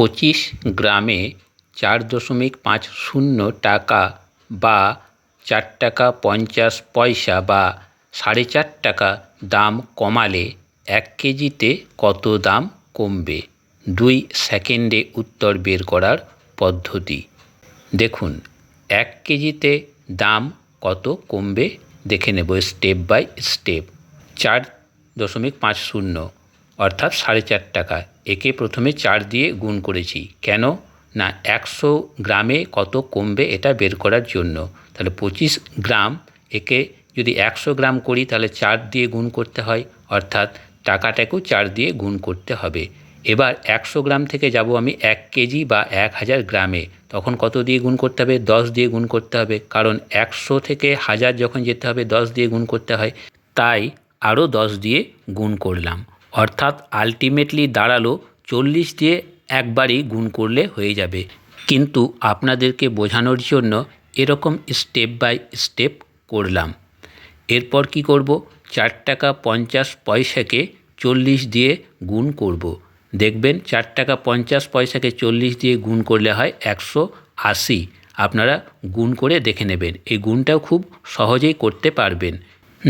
পঁচিশ গ্রামে চার দশমিক পাঁচ শূন্য টাকা বা চার টাকা পঞ্চাশ পয়সা বা সাড়ে চার টাকা দাম কমালে এক কেজিতে কত দাম কমবে? দুই সেকেন্ডে উত্তর বের করার পদ্ধতি। দেখুন, এক কেজিতে দাম কত কমবে? দেখে নেব স্টেপ বাই স্টেপ চার দশমিক পাঁচ শূন্য। অর্থাৎ সাড়ে চার টাকা। একে প্রথমে চার দিয়ে গুণ করেছি। কেন? না, একশো গ্রামে কত কমবে এটা বের করার জন্য। তাহলে পঁচিশ গ্রাম, একে যদি একশো গ্রাম করি তাহলে চার দিয়ে গুণ করতে হয়। অর্থাৎ টাকাটাকেও চার দিয়ে গুণ করতে হবে। এবার একশো গ্রাম থেকে যাব আমি এক কেজি বা এক হাজার গ্রামে। তখন কত দিয়ে গুণ করতে হবে? দশ দিয়ে গুণ করতে হবে। কারণ একশো থেকে হাজার যখন যেতে হবে, দশ দিয়ে গুণ করতে হয়। তাই আরও দশ দিয়ে গুণ করলাম। অর্থাৎ আলটিমেটলি দাঁড়াল চল্লিশ দিয়ে একবারই গুণ করলে হয়ে যাবে। কিন্তু আপনাদেরকে বোঝানোর জন্য এরকম স্টেপ বাই স্টেপ করলাম। এরপর কি করব? চার টাকা পঞ্চাশ পয়সাকে চল্লিশ দিয়ে গুণ করব। দেখবেন চার টাকা পঞ্চাশ পয়সাকে চল্লিশ দিয়ে গুণ করলে হয় একশো আশি। আপনারা গুণ করে দেখে নেবেন। এই গুণটাও খুব সহজেই করতে পারবেন।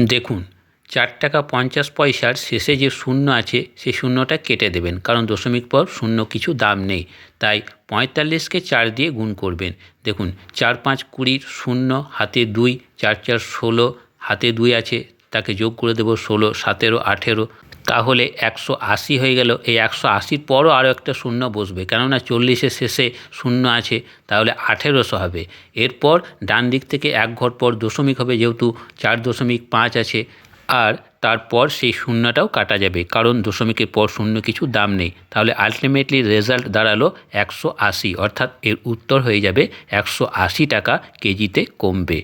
দেখুন চার টাকা পঞ্চাশ পয়সার শেষে যে শূন্য আছে, সেই শূন্যটা কেটে দেবেন। কারণ দশমিক পর শূন্য কিছু দাম নেই। তাই পঁয়তাল্লিশকে চার দিয়ে গুণ করবেন। দেখুন, চার পাঁচ কুড়ির শূন্য, হাতে দুই, চার চার ষোলো, হাতে দুই আছে, তাকে যোগ করে দেবো ষোলো, সতেরো, আঠেরো। তাহলে একশো আশি হয়ে গেল। এই একশো আশির পরও আরও একটা শূন্য বসবে। কেননা চল্লিশের শেষে শূন্য আছে, তাহলে আঠেরোশো হবে। এরপর ডান দিক থেকে এক ঘর পর দশমিক হবে, যেহেতু চার দশমিক পাঁচ আছে আর তারপর সেই শূন্যটাও কাটা যাবে। কারণ দশমিকের পর শূন্য কিছু দাম নেই। তাহলে আলটিমেটলি রেজাল্ট দাঁড়াল একশো আশি। অর্থাৎ এর উত্তর হয়ে যাবে একশো আশি টাকা কেজিতে কমবে।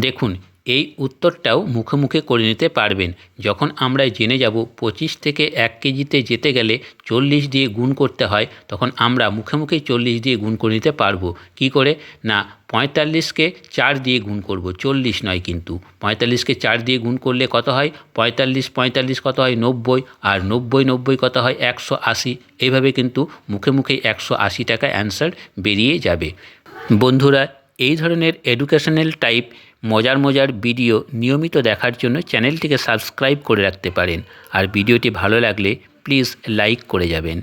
দেখুন এই উত্তরটাও মুখে মুখে করে নিতে পারবেন। যখন আমরা জেনে যাব, পঁচিশ থেকে এক কেজিতে যেতে গেলে চল্লিশ দিয়ে গুণ করতে হয়, তখন আমরা মুখে মুখে চল্লিশ দিয়ে গুণ করে নিতে পারব। কি করে? না পঁয়তাল্লিশকে চার দিয়ে গুণ করব, চল্লিশ নয় কিন্তু। পঁয়তাল্লিশকে চার দিয়ে গুণ করলে কত হয়? পঁয়তাল্লিশ পঁয়তাল্লিশ কত হয়? নব্বই, আর নব্বই নব্বই কত হয়? একশো আশি। এইভাবে কিন্তু মুখে মুখে একশো আশি টাকা অ্যান্সার বেরিয়ে যাবে। বন্ধুরা, এই ধরনের এডুকেশনাল টাইপ মজার মজার ভিডিও নিয়মিত দেখার জন্য চ্যানেলটিকে সাবস্ক্রাইব করে রাখতে পারেন। আর ভিডিওটি ভালো লাগলে প্লিজ লাইক করে যাবেন।